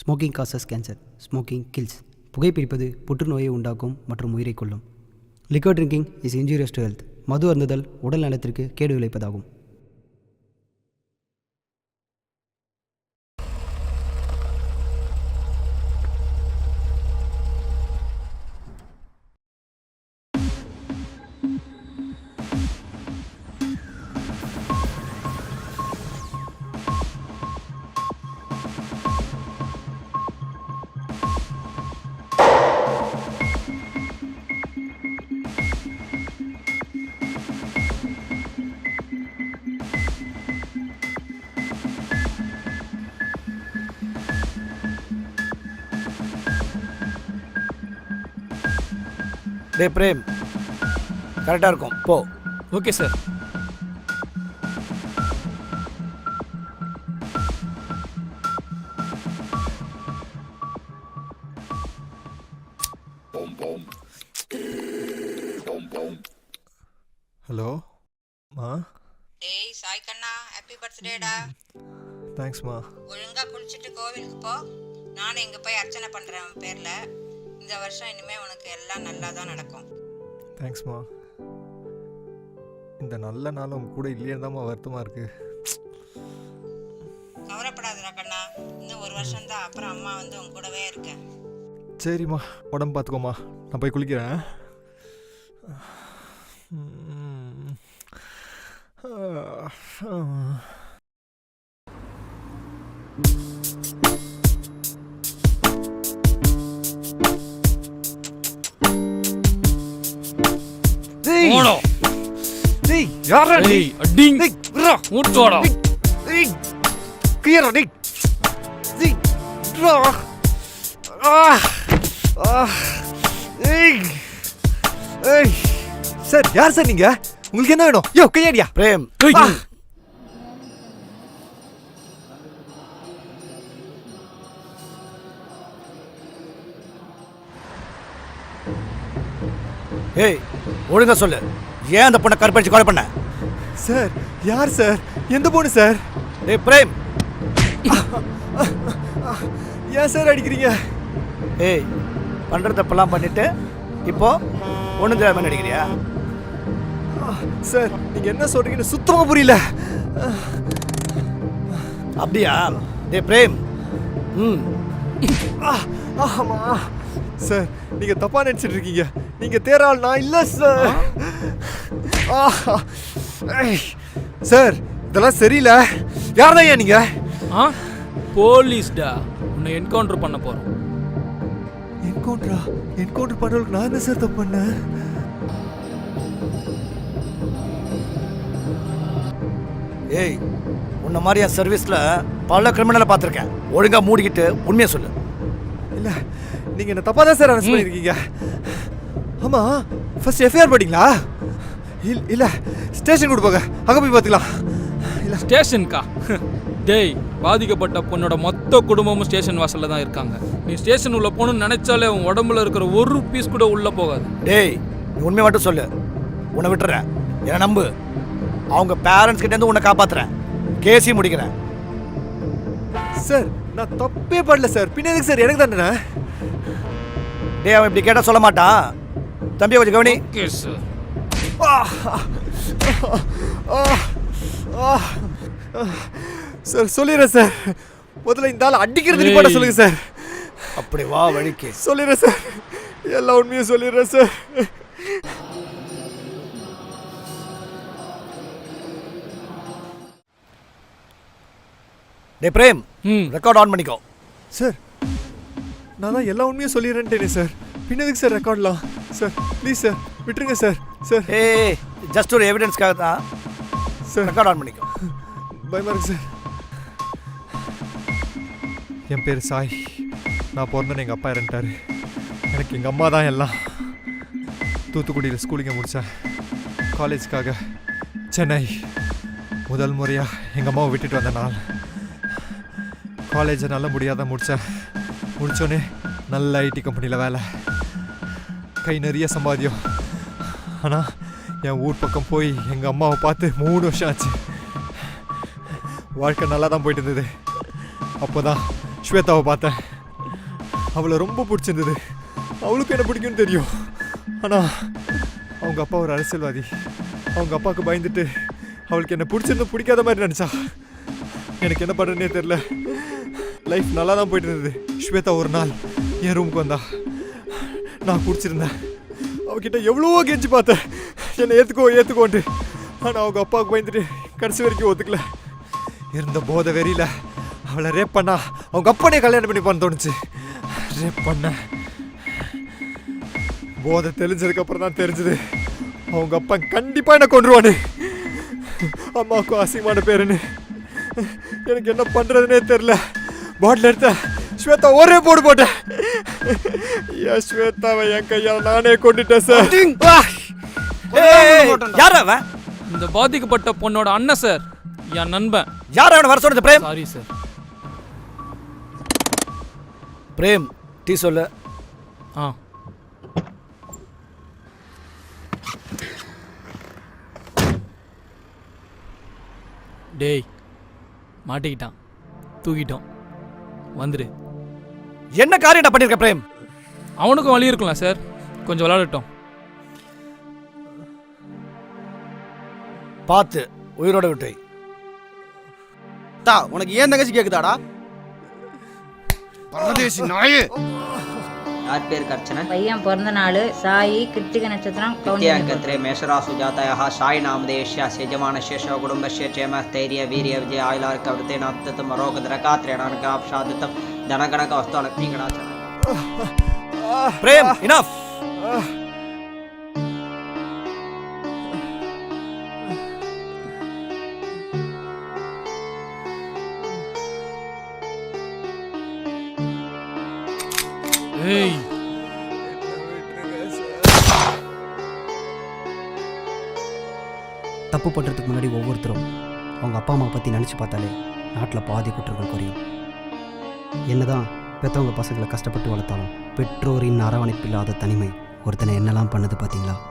Smoking causes cancer smoking kills புகைப்பிடிப்பது புற்றுநோயை உண்டாக்கும் மற்றும் உயிரை கொள்ளும் liquor drinking is injurious to health மது அருந்துதல் உடல் நலத்திற்கு கேடு விளைப்பதாகும் டே பிரேம். கரெக்டாக இருக்கும். போ. Okay sir. ஹலோ மா. டேய் சாய் கண்ணா ஹாப்பி பர்த்டேடா தேங்க்ஸ்மா ஒழுங்கா குளிச்சுட்டு கோவிலுக்கு போ. நானும் இங்க போய் அர்ச்சனை பண்றேன் பேர்ல. இந்த வருஷம் இனிமே உனக்கு எல்லாம் நல்லா தான் நடக்கும் தேங்க்ஸ்மா இந்த நல்ல நாள் உங்க கூட இல்லையேன்னு தான்மா வருத்தமாக இருக்கு. கவலைப்படாதடா கண்ணா. இன்னும் ஒரு வருஷம் தான் அப்புறம் அம்மா வந்து உன் கூடவே இருக்கேன் சரிம்மா உடம்பு பார்த்துக்கோமா நான் போய் குளிக்கிறேன். ம். டேய் டேய் அடிங் விட்றா மூட்டோடா டேய் கியரா டேய் டேய் விட்றா ஆ ஆ ஏய் சார் யார் சார் நீங்க? உங்களுக்கு என்ன வேணும்? யோ கையடியா. பிரேம். ஏய் ஒழுங்கா சொல்லு. ஏன் அந்த பொண்ணை கற்பழிச்சு கொலை பண்ண? சார் யார் சார்? எந்த பொண்ணு சார்? டேய் பிரேம். ஏன் சார் அடிக்கிறீங்க? ஏய் பண்ணுற தப்பெல்லாம் பண்ணிட்டு இப்போ ஒன்றும் தெரியாம நடிக்கிறியா? சார் நீங்க என்ன சொல்றீங்கன்னு சுத்தமா புரியல. அப்படியா? டேய் பிரேம். ம். ஆமா. சார் நீங்க தப்பா நினைச்சிட்டு இருக்கீங்க. நீங்க தேராள் நான் இல்ல சார். ஆ, ஐய். சார் இதெல்லாம் சரியில்லை. யார்தான் ஏன் நீங்க? ஆ? போலீஸ்டா? உன்னை என்கவுண்டர் பண்ண போறோம். என்கவுண்டரா என்கவுண்டர் பண்றதுக்கு நான் என்ன சார் தப்பு பண்ணேன்? ஏய் உன்ன மாதிரி என் சர்வீஸில் பல கிரிமினலை பார்த்துருக்கேன். ஒழுங்கா மூடிக்கிட்டு உண்மையை சொல்லு. இல்ல நீங்க என்ன தப்பா தான் சார் அரெஸ்ட் பண்ணிருக்கீங்க. ஆமா ஃபர்ஸ்ட் எஃப்ஐஆர் போட்டீங்களா இல்ல இல்ல ஸ்டேஷன் கூட போங்க. அங்க போய் பார்த்துக்கலாம். இல்ல. ஸ்டேஷனுக்கா டேய் பாதிக்கப்பட்ட பொண்ணோட மொத்த குடும்பமும் ஸ்டேஷன் வாசல்ல தான் இருக்காங்க. நீ ஸ்டேஷன் உள்ள போகணும்னு நினைச்சாலே உன் உடம்புல இருக்கிற ஒரு பீஸ் கூட உள்ள போகாது. டேய் நீ உண்மையை மட்டும் சொல்லு. உன்னை விட்டுறேன். என்னை நம்பு. அவங்க பேரண்ட்ஸ் கிட்ட இருந்து உன்னை காப்பாத்துறேன். கேசி முடிக்கிறேன். சார் நான் தப்பே பண்ணல சார். பின்ன எதுக்கு சார்? எனக்கு தானே? டேய் அவன் இப்படி கேட்டால் சொல்ல மாட்டான். தம்பி கொஞ்சம் கவனி. சார் சார் சொல்லிடுறேன் சார் முதல்ல இந்த ஆள் அடிக்கிறது நிப்பாட்ட. சொல்லுங்க சார் அப்படி வா வழிக்கு. சொல்லிடுறேன் சார் எல்லா உண்மையும் சொல்லிடுறேன் சார் டேய் பிரேம். ம். ரெக்கார்ட் ஆன் பண்ணிக்கோ. சார் நான் தான் எல்லா உண்மையும் சொல்லிடுறேன்ட்டேனே சார் பின்ன எதுக்கு சார் ரெக்கார்ட்லாம் சார் ப்ளீஸ் சார் விட்டுருங்க சார் சார். ஏய் ஜஸ்ட் ஒரு எவிடன்ஸ்க்காக தான் சார். ரெக்கார்ட் ஆன் பண்ணிக்கோ. பயமா இருக்கு சார். என் பேர் சாய். நான் பிறந்தேன்னு எங்கள் அப்பா இறந்துட்டாரு. எனக்கு எங்கள் அம்மா தான் எல்லாம். தூத்துக்குடியில் ஸ்கூலிங்க முடித்தேன் காலேஜ்க்காக சென்னை முதல் முறையாக எங்கள் அம்மாவை விட்டுட்டு வந்த நாள். காலேஜை நல்ல முடியாத முடித்தேன் முடித்தோடனே நல்ல ஐடி கம்பெனியில் வேலை. கை நிறைய சம்பாத்தியம். ஆனால் என் ஊர் பக்கம் போய் எங்கள் அம்மாவை பார்த்து மூணு வருஷம் ஆச்சு. வாழ்க்கை நல்லா தான் போயிட்டு இருந்தது அப்போ தான் ஸ்வேதாவை பார்த்தேன். அவளை ரொம்ப பிடிச்சிருந்தது. அவளுக்கு என்ன பிடிக்கும்னு தெரியும். ஆனால் அவங்க அப்பா ஒரு அரசியல்வாதி. அவங்க அப்பாவுக்கு பயந்துட்டு அவளுக்கு என்ன பிடிச்சிருந்து பிடிக்காத மாதிரி நினச்சா. எனக்கு என்ன பண்ணுறதுனே தெரில லைஃப் நல்லா தான் போயிட்டு இருந்தது ஸ்வேதா ஒரு நாள் என் ரூமுக்கு வந்தா. நான் பிடிச்சிருந்தேன் அவகிட்ட எவ்வளவோ கெஞ்சி பார்த்தேன். என்னை ஏற்றுக்கோ ஏற்றுக்கோன்ட்டு ஆனால் அவங்க அப்பாவுக்கு பயந்துட்டு கடைசி வரைக்கும் ஒத்துக்கல. இருந்த போதை வெறியில அவளை ரேப் பண்ணா அவங்க அப்பனே கல்யாணம் பண்ணி பண்ண தோணுச்சு. ரேப் பண்ண. போதை தெளிஞ்சதுக்கு அப்புறம் தான் தெரிஞ்சது. அவங்க அப்பா கண்டிப்பா என்ன கொண்டுருவானு அம்மாவுக்கும் அசிங்கமான பேருன்னு. எனக்கு என்ன பண்றதுனே தெரியல. பாட்டில் எடுத்தேன். ஸ்வேதா ஒரே போடு போட்டேன் ஏன் ஸ்வேதாவை என் கையால் நானே கொண்டுட்டேன் சார் யார் அவன்? இந்த பாதிக்கப்பட்ட பொண்ணோட அண்ணன் சார் என் நண்பன். யார் அவனை வர சொன்னது பிரேம்? சாரி சார் பிரேம் டீ சொல்லு. ஆ. டேய் மாட்டிக்கிட்டான். தூக்கிட்டோம் வந்துரு. என்ன காரியடா பண்ணிருக்க பிரேம்? அவனுக்கும் வழி இருக்கும்ல சார். கொஞ்சம் விளையாடட்டும். பார்த்து உயிரோட விட்டு தா உனக்கு ஏன் தங்கச்சி கேக்குதாடா? பரதேசி நாயே. யார் பேர் கர்ச்சன பையன் பிறந்த நாள் சாயி கிருத்திக நட்சத்திரம் கௌந்தியாங்கத்ரே மேஷராசு ஜாதாயா சாய் நாமதேஷ்யா சேஜமான சேஷவ குடும்ப சேம தைரிய வீரிய விஜய ஆயுளார் கவிதை நாத்தத்தம் அரோகதரகா திரேணானுக்கு ஆப்ஷாதித்தம் జనగణక వస్తాను ఇక్కడ ప్రేమ్ ఇనఫ్ தப்பு பண்ணுறதுக்கு முன்னாடி ஒவ்வொருத்தரும் அவங்க அப்பா அம்மா பற்றி நினச்சி பார்த்தாலே நாட்டில் பாதி குற்றங்கள் குறையும் என்னதான் பெற்றவங்க பசங்களை கஷ்டப்பட்டு வளர்த்தாலும் பெற்றோரின் அரவணைப்பில்லாத தனிமை ஒருத்தனை என்னெல்லாம் பண்ணுது பார்த்தீங்களா?